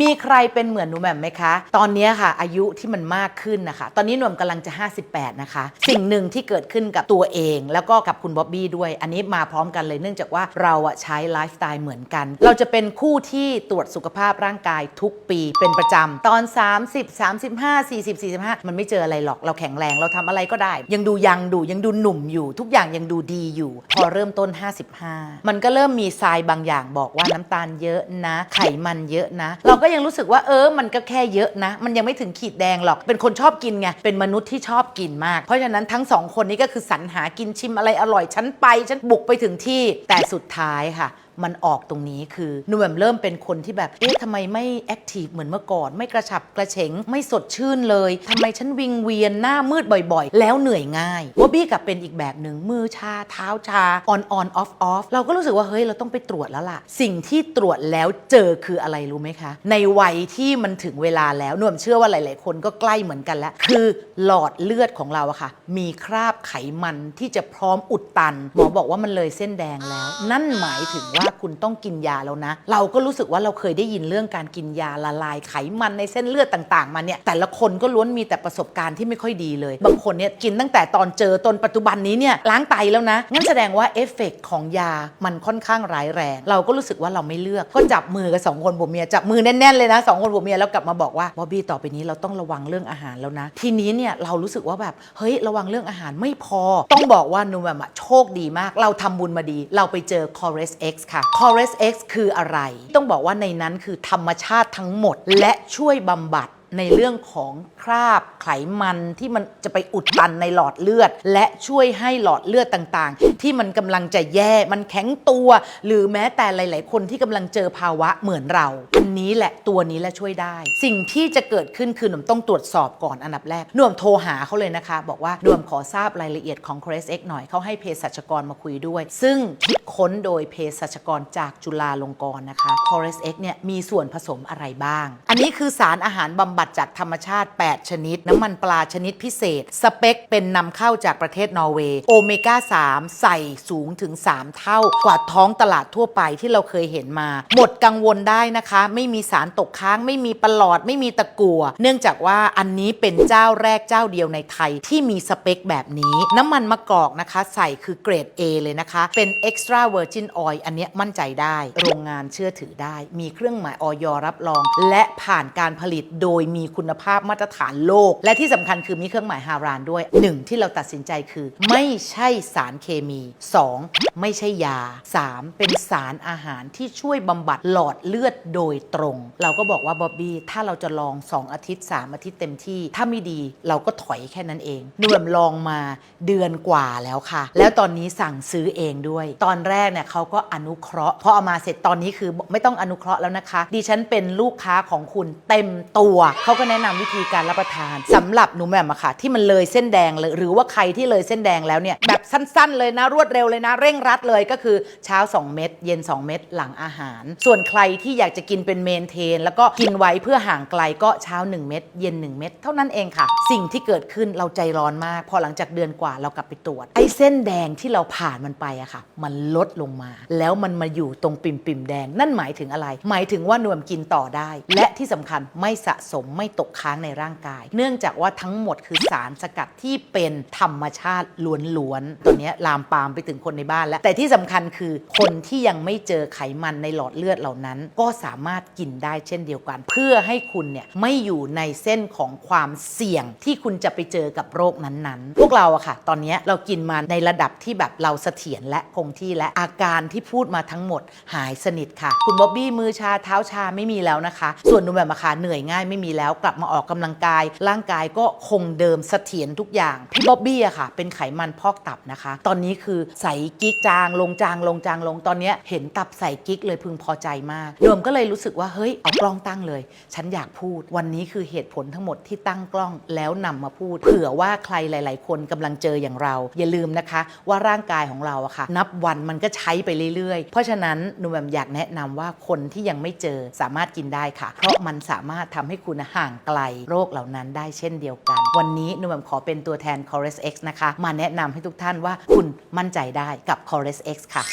มีใครเป็นเหมือนหนูแหม่มไหมคะ ตอนนี้ค่ะ อายุที่มันมากขึ้นนะคะ ตอนนี้หนูแหม่มกำลังจะ 58 นะคะ สิ่งหนึ่งที่เกิดขึ้นกับตัวเอง แล้วก็กับคุณบ๊อบบี้ด้วย อันนี้มาพร้อมกันเลยเนื่องจากว่าเราอะใช้ไลฟ์สไตล์เหมือนกัน เราจะเป็นคู่ที่ตรวจสุขภาพร่างกายทุกปีเป็นประจำตอน 30 35 40 45 มันไม่เจออะไรหรอกเราแข็งแรงเราทำอะไรก็ได้ ยังดูยังดูยังดูหนุ่มอยู่ ทุกอย่างยังดูดีอยู่ พอเริ่มต้น 55 มันก็เริ่มมีทรายบางอย่างบอกว่าน้ำตาลเยอะนะ ไขมันเยอะนะ เราก็ยังรู้สึกว่าเออมันก็แค่เยอะนะ มันยังไม่ถึงขีดแดงหรอก เป็นคนชอบกินไง เป็นมนุษย์ที่ชอบกินมาก เพราะฉะนั้นทั้งสองคนนี้ก็คือสรรหากินชิมอะไรอร่อยฉันไปฉันบุกไปถึงที่แต่สุดท้ายค่ะมันออกตรงนี้คือหนูแบบเริ่มเป็นคนที่แบบ เอ๊ะทำไมไม่แอคทีฟเหมือนเมื่อก่อน ไม่กระฉับกระเฉง ไม่สดชื่นเลย ทำไมฉันวิงเวียนหน้ามืดบ่อยๆ แล้วเหนื่อยง่ายว่าบี้กลับเป็นอีกแบบหนึ่งมือชาเท้าชา on on off off เราก็รู้สึกว่า เฮ้ย เราต้องไปตรวจแล้วล่ะ สิ่งที่ตรวจแล้วเจอคืออะไรรู้ไหมคะ ในวัยที่มันถึงเวลาแล้วหนุ่มเชื่อว่าหลาย ๆ คนก็ใกล้เหมือนกันแล้ว คือหลอดเลือดของเราอะค่ะ มีคราบไขมันที่จะพร้อมอุดตันหมอบอกว่ามันเลยเส้นแดงแล้ว นั่นหมายถึงว่าาคุณต้องกินยาแล้วนะ เราก็รู้สึกว่าเราเคยได้ยินเรื่องการกินยาละลายไขมันในเส้นเลือดต่าง ๆ มาเนี่ยแต่ละคนก็ล้วนมีแต่ประสบการณ์ที่ไม่ค่อยดีเลย บางคนเนี่ยกินตั้งแต่ตอนเจอตนปัจจุบันนี้เนี่ยล้างไตแล้วนะงั้นแสดงว่าเอฟเฟกต์ของยามันค่อนข้างร้ายแรง เราก็รู้สึกว่าเราไม่เลือกก็จับมือกับสองคนผัวเมียจับมือแน่นๆเลยนะสองคนผัวเมียแล้วกลับมาบอกว่าบอบบี้ต่อไปนี้เราต้องระวังเรื่องอาหารแล้วนะ ทีนี้เนี่ยเรารู้สึกว่าแบบเฮ้ยระวังเรื่องอาหารไม่พอ ต้องบอกว่านูแบบอะโชคดีมาก เราทำบุญมาดี เราไปเจอ c o r e s X ค่ะ c o r e s X คืออะไร ต้องบอกว่าในนั้นคือธรรมชาติทั้งหมด และช่วยบำบัด ในเรื่องของคราบไขมันที่มันจะไปอุดตันในหลอดเลือด และช่วยให้หลอดเลือดต่างๆ ที่มันกำลังจะแย่มันแข็งตัว หรือแม้แต่หลาย ๆ คนที่กำลังเจอภาวะเหมือนเราอันนี้แหละตัวนี้แหละช่วยได้ สิ่งที่จะเกิดขึ้นคือหนุ่มต้องตรวจสอบก่อนอันดับแรกหนุ่มโทรหาเขาเลยนะคะ บอกว่าหนุ่มขอทราบรายละเอียดของ c r e s X หน่อยเขาให้เภสัชกรมาคุยด้วย ซึ่งคิดค้นโดยเภสัชกรจากจุฬาลงกรณ์นะคะ c o r e s X เนี่ยมีส่วนผสมอะไรบ้าง อันนี้คือสารอาหารบำบัดจากธรรมชาติ 8 ชนิด น้ำมันปลาชนิดพิเศษ สเปคเป็นนำเข้าจากประเทศนอร์เวย์ โอเมก้า 3 ใส่สูงถึง 3 เท่ากว่าท้องตลาดทั่วไปที่เราเคยเห็นมา หมดกังวลได้นะคะ ไม่มีสารตกค้าง ไม่มีปลอด ไม่มีตะกั่ว เนื่องจากว่าอันนี้เป็นเจ้าแรกเจ้าเดียวในไทยที่มีสเปคแบบนี้ น้ำมันมะกอกนะคะ ใส่คือเกรด A เลยนะคะ เป็น extra virgin oil อันนี้มั่นใจได้ โรงงานเชื่อถือได้ มีเครื่องหมายออยรับรอง และผ่านการผลิตโดยมีคุณภาพมาตรฐานโลก และที่สำคัญคือมีเครื่องหมายฮารานด้วย 1. ที่เราตัดสินใจคือ ไม่ใช่สารเคมี 2. ไม่ใช่ยา 3. เป็นสารอาหารที่ช่วยบำบัดหลอดเลือดโดยตรง เราก็บอกว่าบ๊อบบี้ถ้าเราจะลอง 2 อาทิตย์ 3 อาทิตย์เต็มที่ ถ้าไม่ดีเราก็ถอยแค่นั้นเองนุ่มลองมาเดือนกว่าแล้วค่ะ แล้วตอนนี้สั่งซื้อเองด้วย ตอนแรกเนี่ยเขาก็อนุเคราะห์พอเอามาเสร็จตอนนี้คือไม่ต้องอนุเคราะห์แล้วนะคะ ดิฉันเป็นลูกค้าของคุณเต็มตัวเขาก็แนะนำวิธีการรับประทานสำหรับหนูแหม่มอะค่ะ ที่มันเลยเส้นแดงเลยหรือว่าใครที่เลยเส้นแดงแล้วเนี่ยแบบสั้นๆ เลยนะรวดเร็วเลยนะ เร่งรัดเลยก็คือเช้า 2 เม็ดเย็น 2 เม็ดหลังอาหาร ส่วนใครที่อยากจะกินเป็นเมนเทน แล้วก็กินไว้เพื่อห่างไกลก็เช้า 1 เม็ดเย็น 1 เม็ดเท่านั้นเองค่ะ สิ่งที่เกิดขึ้นเราใจร้อนมาก พอหลังจากเดือนกว่าเรากลับไปตรวจไอ้เส้นแดงที่เราผ่านมันไปอะค่ะ มันลดลงมา แล้วมันมาอยู่ตรงปิ่มปิ่มๆแดง นั่นหมายถึงอะไร หมายถึงว่านวมกินต่อได้ และที่สำคัญไม่สะสมไม่ตกค้างในร่างกาย เนื่องจากว่าทั้งหมดคือสารสกัดที่เป็นธรรมชาติล้วนๆตอนนี้ลามปามไปถึงคนในบ้านแล้ว แต่ที่สำคัญคือคนที่ยังไม่เจอไขมันในหลอดเลือดเหล่านั้น ก็สามารถกินได้เช่นเดียวกัน เพื่อให้คุณเนี่ยไม่อยู่ในเส้นของความเสี่ยงที่คุณจะไปเจอกับโรคนั้นๆ พวกเราอะค่ะ ตอนนี้เรากินมาในระดับที่แบบเราเสถียรและคงที่และอาการที่พูดมาทั้งหมดหายสนิทค่ะ คุณบ๊อบบี้มือชาเท้าชาไม่มีแล้วนะคะ ส่วนหนูแบบมาค่ะเหนื่อยง่ายไม่มีแล้วแล้วกลับมาออกกำลังกาย ร่างกายก็คงเดิมเสถียรทุกอย่างพี่บ๊อบบี้อะค่ะ เป็นไขมันพอกตับนะคะ ตอนนี้คือใส่กิ๊กจางลงจางลงจางลงตอนนี้เห็นตับใส่กิ๊กเลยพึงพอใจมากโยมก็เลยรู้สึกว่าเฮ้ยเอากล้องตั้งเลย ฉันอยากพูด วันนี้คือเหตุผลทั้งหมดที่ตั้งกล้องแล้วนำมาพูดเผื่อว่าใครหลาย ๆ คนกำลังเจออย่างเรา อย่าลืมนะคะ ว่าร่างกายของเราอะค่ะ นับวันมันก็ใช้ไปเรื่อย ๆ เพราะฉะนั้นหนูแบบอยากแนะนำว่าคนที่ยังไม่เจอสามารถกินได้ค่ะ เพราะมันสามารถทำให้คุณห่างไกลโรคเหล่านั้นได้เช่นเดียวกัน วันนี้นุ่มขอเป็นตัวแทน c o r e s X นะคะ มาแนะนำให้ทุกท่านว่าคุณมั่นใจได้กับ c o r e s X ค่ะ